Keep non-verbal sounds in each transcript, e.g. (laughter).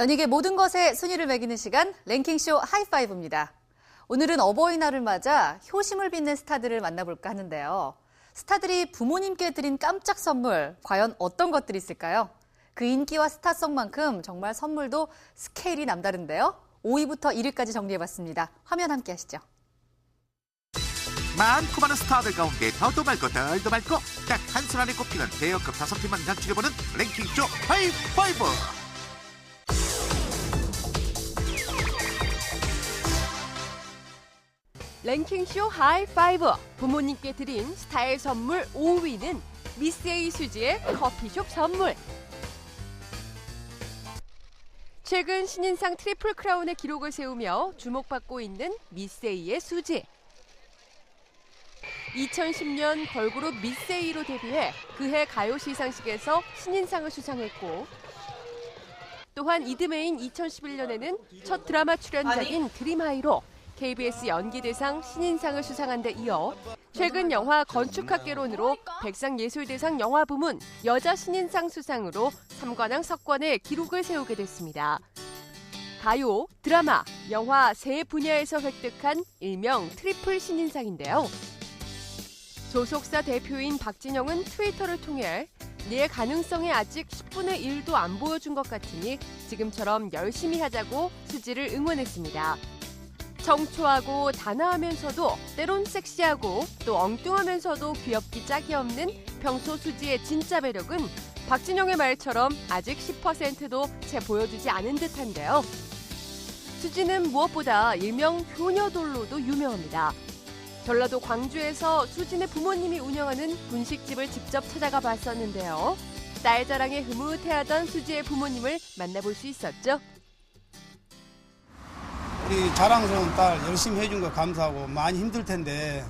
연예계 모든 것에 순위를 매기는 시간 랭킹쇼 하이파이브입니다. 오늘은 어버이날을 맞아 효심을 빛낸 스타들을 만나볼까 하는데요. 스타들이 부모님께 드린 깜짝 선물, 과연 어떤 것들이 있을까요? 그 인기와 스타성만큼 정말 선물도 스케일이 남다른데요. 5위부터 1위까지 정리해봤습니다. 화면 함께 하시죠. 많고 많은 스타들 가운데 더도 말고 덜도 말고 딱한손 안에 꼽히는 대여급 다섯 팀만 연출해보는 랭킹쇼 하이파이브 랭킹쇼 하이파이브. 부모님께 드린 스타일 선물 5위는 미스 A 수지의 커피숍 선물. 최근 신인상 트리플 크라운의 기록을 세우며 주목받고 있는 미스 A의 수지. 2010년 걸그룹 미스 A로 데뷔해 그해 가요 시상식에서 신인상을 수상했고 또한 이듬해인 2011년에는 첫 드라마 출연작인 드림하이로 KBS 연기대상 신인상을 수상한 데 이어 최근 영화 건축학개론으로 백상예술대상 영화 부문 여자 신인상 수상으로 3관왕 석권의 기록을 세우게 됐습니다. 가요, 드라마, 영화 세 분야에서 획득한 일명 트리플 신인상인데요. 조속사 대표인 박진영은 트위터를 통해 내 가능성에 아직 10분의 1도 안 보여준 것 같으니 지금처럼 열심히 하자고 수지를 응원했습니다. 청초하고 단아하면서도 때론 섹시하고 또 엉뚱하면서도 귀엽기 짝이 없는 평소 수지의 진짜 매력은 박진영의 말처럼 아직 10%도 채 보여주지 않은 듯한데요. 수지는 무엇보다 일명 효녀돌로도 유명합니다. 전라도 광주에서 수진의 부모님이 운영하는 분식집을 직접 찾아가 봤었는데요. 딸 자랑에 흐뭇해하던 수지의 부모님을 만나볼 수 있었죠. 우리 자랑스러운 딸 열심히 해준 거 감사하고 많이 힘들 텐데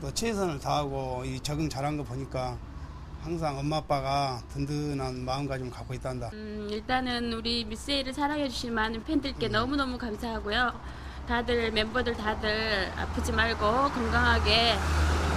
또 최선을 다하고 이 적응 잘한 거 보니까 항상 엄마 아빠가 든든한 마음가짐을 갖고 있단다. 음, 일단은 우리 미스에이를 사랑해 주신 많은 팬들께 너무너무 감사하고요. 다들 멤버들 다들 아프지 말고 건강하게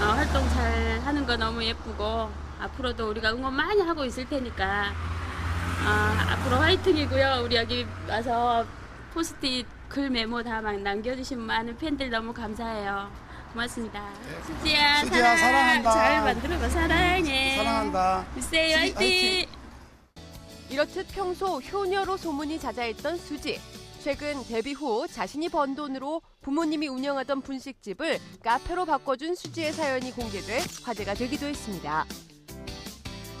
어, 활동 잘 하는 거 너무 예쁘고 앞으로도 우리가 응원 많이 하고 있을 테니까 어, 앞으로 화이팅이고요. 우리 여기 와서 포스트잇 글 메모 다 막 남겨주신 많은 팬들 너무 감사해요. 고맙습니다. 수지야, 수지야, 사랑, 사랑한다. 잘 만들어봐 사랑해. 사랑한다. 미스에이 수지, 화이팅. 이렇듯 평소 효녀로 소문이 자자했던 수지. 최근 데뷔 후 자신이 번 돈으로 부모님이 운영하던 분식집을 카페로 바꿔준 수지의 사연이 공개돼 화제가 되기도 했습니다.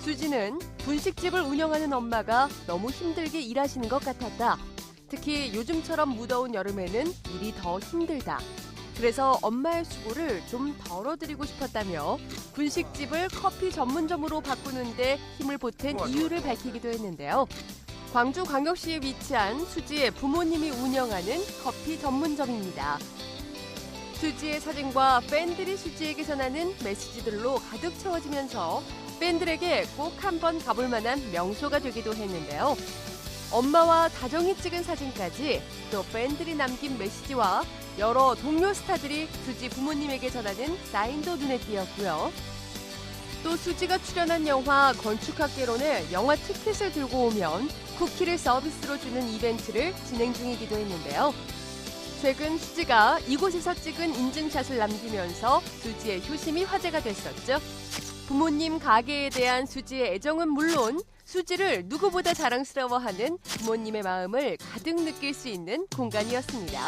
수지는 분식집을 운영하는 엄마가 너무 힘들게 일하시는 것 같았다. 특히 요즘처럼 무더운 여름에는 일이 더 힘들다. 그래서 엄마의 수고를 좀 덜어드리고 싶었다며 분식집을 커피 전문점으로 바꾸는데 힘을 보탠 이유를 밝히기도 했는데요. 광주광역시에 위치한 수지의 부모님이 운영하는 커피 전문점입니다. 수지의 사진과 팬들이 수지에게 전하는 메시지들로 가득 채워지면서 팬들에게 꼭 한번 가볼 만한 명소가 되기도 했는데요. 엄마와 다정히 찍은 사진까지 또 팬들이 남긴 메시지와 여러 동료 스타들이 수지 부모님에게 전하는 사인도 눈에 띄었고요. 또 수지가 출연한 영화 건축학개론에 영화 티켓을 들고 오면 쿠키를 서비스로 주는 이벤트를 진행 중이기도 했는데요. 최근 수지가 이곳에서 찍은 인증샷을 남기면서 수지의 효심이 화제가 됐었죠. 부모님 가게에 대한 수지의 애정은 물론 수지를 누구보다 자랑스러워하는 부모님의 마음을 가득 느낄 수 있는 공간이었습니다.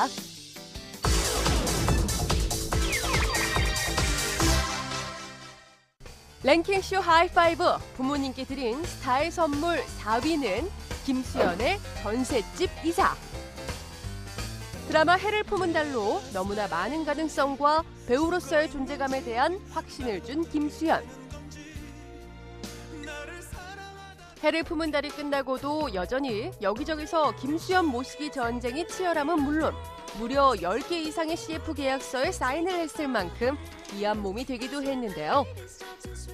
랭킹쇼 하이파이브 부모님께 드린 스타일 선물 4위는 김수연의 전셋집 이사. 드라마 해를 품은 달로 너무나 많은 가능성과 배우로서의 존재감에 대한 확신을 준 김수연. 해를 품은 달이 끝나고도 여전히 여기저기서 김수연 모시기 전쟁이 치열함은 물론 무려 10개 이상의 CF 계약서에 사인을 했을 만큼 귀한 몸이 되기도 했는데요.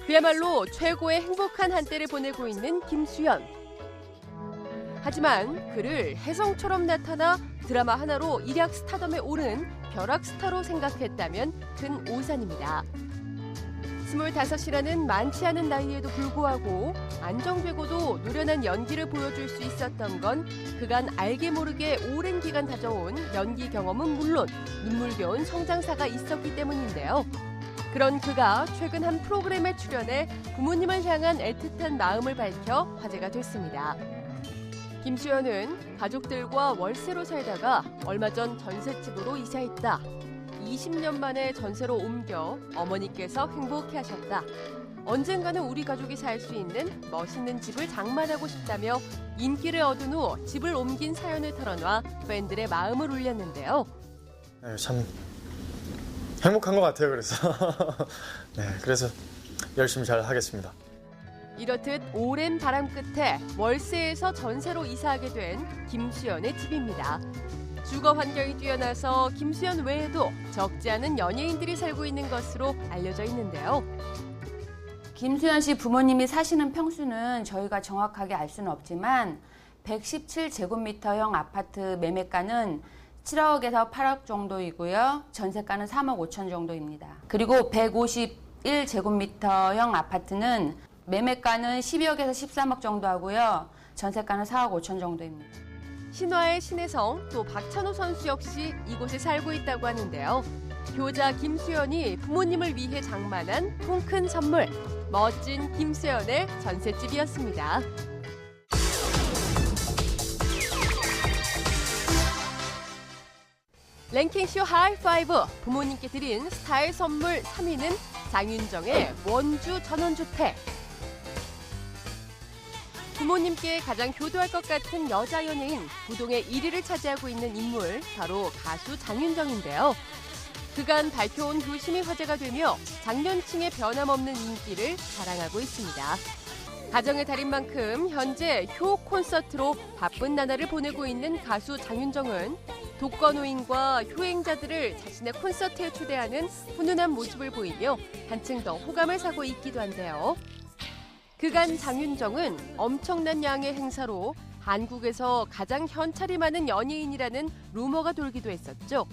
그야말로 최고의 행복한 한때를 보내고 있는 김수연. 하지만 그를 혜성처럼 나타나 드라마 하나로 일약 스타덤에 오른 벼락 스타로 생각했다면 큰 오산입니다. 스물다섯이라는 많지 않은 나이에도 불구하고 안정되고도 노련한 연기를 보여줄 수 있었던 건 그간 알게 모르게 오랜 기간 다져온 연기 경험은 물론 눈물겨운 성장사가 있었기 때문인데요. 그런 그가 최근 한 프로그램에 출연해 부모님을 향한 애틋한 마음을 밝혀 화제가 됐습니다. 김수현은 가족들과 월세로 살다가 얼마 전 전셋집으로 이사했다. 20년 만에 전세로 옮겨 어머니께서 행복해 하셨다. 언젠가는 우리 가족이 살 수 있는 멋있는 집을 장만하고 싶다며 인기를 얻은 후 집을 옮긴 사연을 털어놔 팬들의 마음을 울렸는데요. 네, 참 행복한 것 같아요. 그래서 (laughs) 네, 그래서 열심히 잘 하겠습니다. 이렇듯 오랜 바람 끝에 월세에서 전세로 이사하게 된 김수연의 집입니다. 주거 환경이 뛰어나서 김수연 외에도 적지 않은 연예인들이 살고 있는 것으로 알려져 있는데요. 김수현 씨 부모님이 사시는 평수는 저희가 정확하게 알 수는 없지만 117제곱미터형 아파트 매매가는 7억에서 8억 정도이고요. 전세가는 3억 5천 정도입니다. 그리고 151제곱미터형 아파트는 매매가는 12억에서 13억 정도 하고요. 전세가는 4억 5천 정도입니다. 신화의 신혜성 또 박찬호 선수 역시 이곳에 살고 있다고 하는데요. 효자 김수연이 부모님을 위해 장만한 통큰 선물. 멋진 김수연의 전셋집이었습니다. 랭킹쇼 하이파이브 부모님께 드린 스타일 선물 3위는 장윤정의 원주 전원주택. 부모님께 가장 효도할 것 같은 여자 연예인 부동의 1위를 차지하고 있는 인물 바로 가수 장윤정인데요. 그간 밝혀온 효심이 화제가 되며 장년층의 변함없는 인기를 자랑하고 있습니다. 가정의 달인 만큼 현재 효 콘서트로 바쁜 나날을 보내고 있는 가수 장윤정은 독거노인과 효행자들을 자신의 콘서트에 초대하는 훈훈한 모습을 보이며 한층 더 호감을 사고 있기도 한데요. 그간 장윤정은 엄청난 양의 행사로 한국에서 가장 현찰이 많은 연예인이라는 루머가 돌기도 했었죠.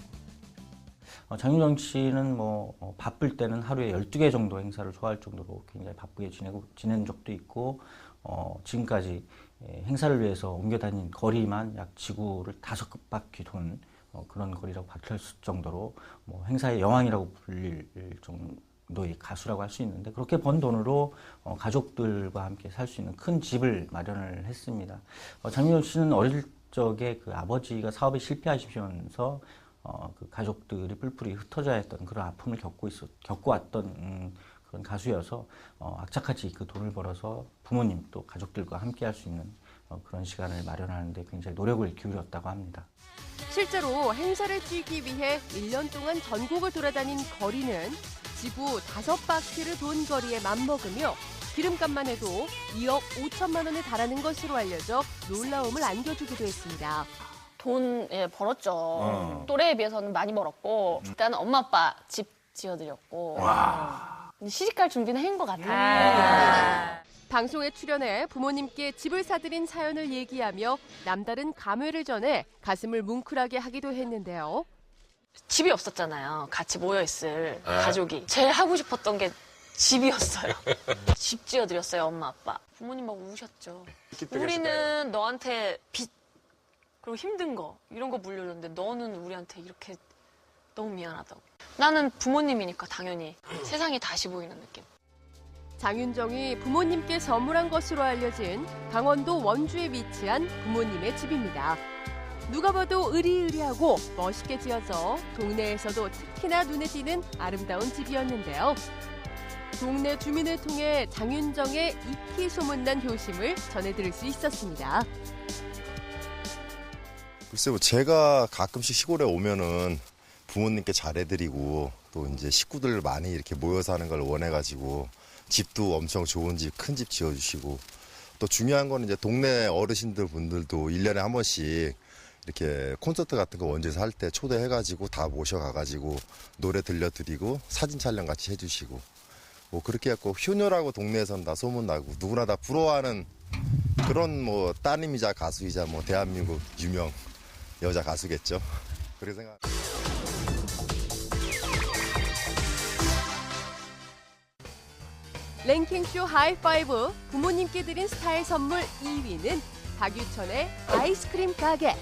어, 장윤정 씨는 뭐 어, 바쁠 때는 하루에 12개 정도 행사를 소화할 정도로 굉장히 바쁘게 지내고 지낸 적도 있고 어, 지금까지 예, 행사를 위해서 옮겨 다닌 거리만 약 지구를 다섯 바퀴 돈 어, 그런 거리라고 밝힐 정도로 뭐 행사의 여왕이라고 불릴 정도 의 가수라고 할 수 있는데 그렇게 번 돈으로 어, 가족들과 함께 살 수 있는 큰 집을 마련을 했습니다. 어, 장윤정 씨는 어릴 적에 그 아버지가 사업에 실패하시면서 어, 그 가족들이 뿔뿔이 흩어져야 했던 그런 아픔을 겪고 있었, 겪어왔던 음, 그런 가수여서 어, 악착같이 그 돈을 벌어서 부모님 또 가족들과 함께 할 수 있는 어, 그런 시간을 마련하는데 굉장히 노력을 기울였다고 합니다. 실제로 행사를 뛰기 위해 1년 동안 전국을 돌아다닌 거리는 지구 다섯 바퀴를 돈 거리에 맞먹으며 기름값만 해도 2억 5천만 원에 달하는 것으로 알려져 놀라움을 안겨주기도 했습니다. 돈 예, 벌었죠. 어. 또래에 비해서는 많이 벌었고 일단 엄마 아빠 집 지어드렸고 시집갈 준비는 한것 같아요. 방송에 출연해 부모님께 집을 사들인 사연을 얘기하며 남다른 감회를 전해 가슴을 뭉클하게 하기도 했는데요. 집이 없었잖아요. 같이 모여 있을 가족이 제일 하고 싶었던 게 집이었어요. (laughs) 집 지어드렸어요, 엄마 아빠. 부모님 막 우셨죠. 우리는 너한테 빚 그리고 힘든 거 이런 거 물려줬는데 너는 우리한테 이렇게 너무 미안하다고. 나는 부모님이니까 당연히 세상이 다시 보이는 느낌. 장윤정이 부모님께 선물한 것으로 알려진 강원도 원주에 위치한 부모님의 집입니다. 누가 봐도 으리으리하고 멋있게 지어서 동네에서도 특히나 눈에 띄는 아름다운 집이었는데요. 동네 주민을 통해 장윤정의 익히 소문난 효심을 전해들을 수 있었습니다. 글쎄요, 제가 가끔씩 시골에 오면은 부모님께 잘해드리고 또 이제 식구들 많이 이렇게 모여서 하는 걸 원해가지고 집도 엄청 좋은 집, 큰 집 지어주시고 또 중요한 거는 이제 동네 어르신들 분들도 일년에한 번씩 이렇게 콘서트 같은 거 원주에서 할 때 초대해가지고 다 모셔가가지고 노래 들려드리고 사진 촬영 같이 해주시고 뭐 그렇게 해갖고 효녀라고 동네에서는 다 소문나고 누구나 다 부러워하는 그런 뭐 따님이자 가수이자 뭐 대한민국 유명 여자 가수겠죠. 그렇게 생각. 랭킹쇼 하이파이브 부모님께 드린 스타일 선물 2위는 박유천의 아이스크림 가게.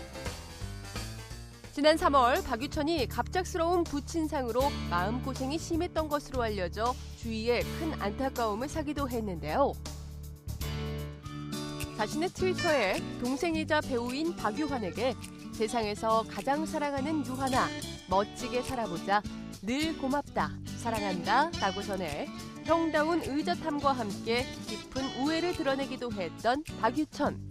지난 3월 박유천이 갑작스러운 부친상으로 마음고생이 심했던 것으로 알려져 주위에 큰 안타까움을 사기도 했는데요. 자신의 트위터에 동생이자 배우인 박유환에게 세상에서 가장 사랑하는 유환아, 멋지게 살아보자, 늘 고맙다, 사랑한다 라고 전해 형다운 의젓함과 함께 깊은 우애를 드러내기도 했던 박유천.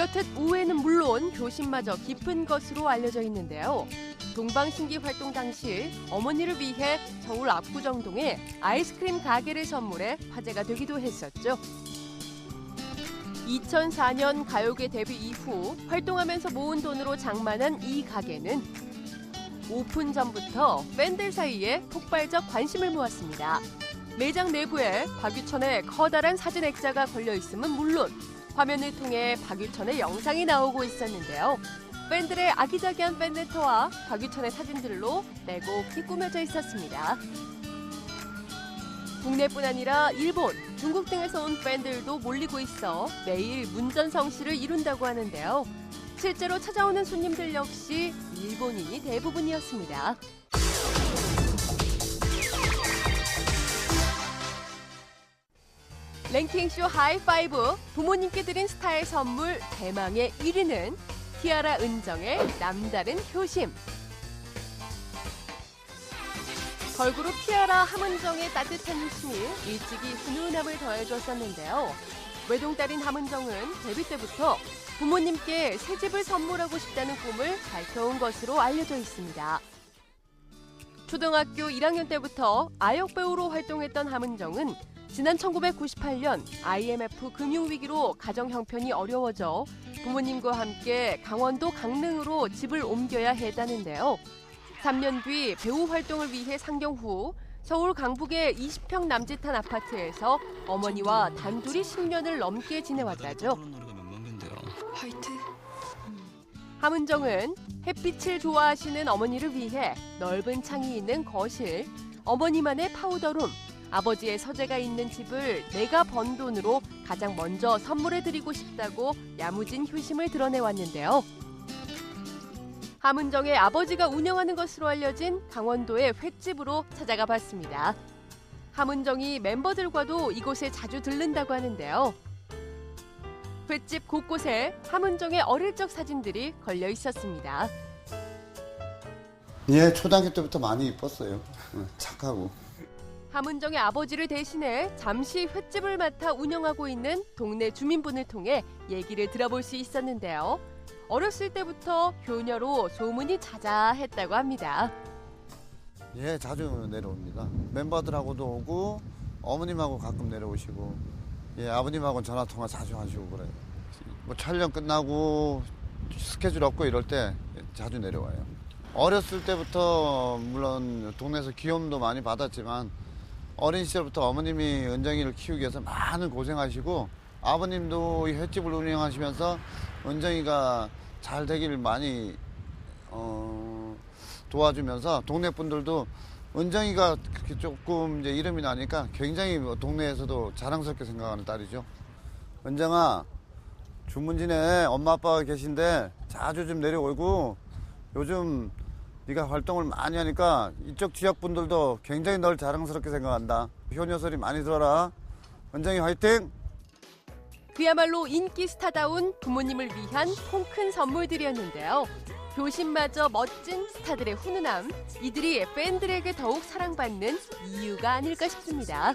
이렇듯 우애는 물론 교심마저 깊은 것으로 알려져 있는데요. 동방신기 활동 당시 어머니를 위해 서울 압구정동에 아이스크림 가게를 선물해 화제가 되기도 했었죠. 2004년 가요계 데뷔 이후 활동하면서 모은 돈으로 장만한 이 가게는 오픈 전부터 팬들 사이에 폭발적 관심을 모았습니다. 매장 내부에 박유천의 커다란 사진 액자가 걸려 있음은 물론 화면을 통해 박유천의 영상이 나오고 있었는데요. 팬들의 아기자기한 팬레터와 박유천의 사진들로 빼곡히 꾸며져 있었습니다. 국내뿐 아니라 일본, 중국 등에서 온 팬들도 몰리고 있어 매일 문전성시를 이룬다고 하는데요. 실제로 찾아오는 손님들 역시 일본인이 대부분이었습니다. 랭킹쇼 하이파이브 부모님께 드린 스타일 선물 대망의 1위는 티아라 은정의 남다른 효심. 걸그룹 티아라 함은정의 따뜻한 웃음이 일찍이 훈훈함을 더해줬었는데요. 외동딸인 함은정은 데뷔 때부터 부모님께 새 집을 선물하고 싶다는 꿈을 밝혀온 것으로 알려져 있습니다. 초등학교 1학년 때부터 아역 배우로 활동했던 함은정은 지난 1998년 IMF 금융위기로 가정 형편이 어려워져 부모님과 함께 강원도 강릉으로 집을 옮겨야 했다는데요. 3년 뒤 배우 활동을 위해 상경 후 서울 강북의 20평 남짓한 아파트에서 어머니와 단둘이 10년을 넘게 지내왔다죠. 함은정은 햇빛을 좋아하시는 어머니를 위해 넓은 창이 있는 거실, 어머니만의 파우더룸, 아버지의 서재가 있는 집을 내가 번 돈으로 가장 먼저 선물해 드리고 싶다고 야무진 효심을 드러내왔는데요. 함은정의 아버지가 운영하는 것으로 알려진 강원도의 횟집으로 찾아가 봤습니다. 함은정이 멤버들과도 이곳에 자주 들른다고 하는데요. 횟집 곳곳에 함은정의 어릴 적 사진들이 걸려 있었습니다. 예, 초등학교 때부터 많이 이뻤어요. 어, 착하고. 함은정의 아버지를 대신해 잠시 횟집을 맡아 운영하고 있는 동네 주민분을 통해 얘기를 들어볼 수 있었는데요. 어렸을 때부터 효녀로 소문이 자자했다고 합니다. 예, 자주 내려옵니다. 멤버들하고도 오고 어머님하고 가끔 내려오시고 예, 아버님하고는 전화 통화 자주 하시고 그래요. 뭐 촬영 끝나고 스케줄 없고 이럴 때 자주 내려와요. 어렸을 때부터 물론 동네에서 귀염도 많이 받았지만 어린 시절부터 어머님이 은정이를 키우기 위해서 많은 고생하시고 아버님도 이 횟집을 운영하시면서 은정이가 잘 되기를 많이 어, 도와주면서 동네 분들도 은정이가 그렇게 조금 이제 이름이 나니까 굉장히 뭐 동네에서도 자랑스럽게 생각하는 딸이죠. 은정아, 주문진에 엄마 아빠가 계신데 자주 좀 내려오고 요즘 네가 활동을 많이 하니까 이쪽 지역 분들도 굉장히 널 자랑스럽게 생각한다. 효녀 소리 많이 들어라. 은정이 화이팅! 그야말로 인기 스타다운 부모님을 위한 통큰 선물들이었는데요. 교심마저 멋진 스타들의 훈훈함, 이들이 팬들에게 더욱 사랑받는 이유가 아닐까 싶습니다.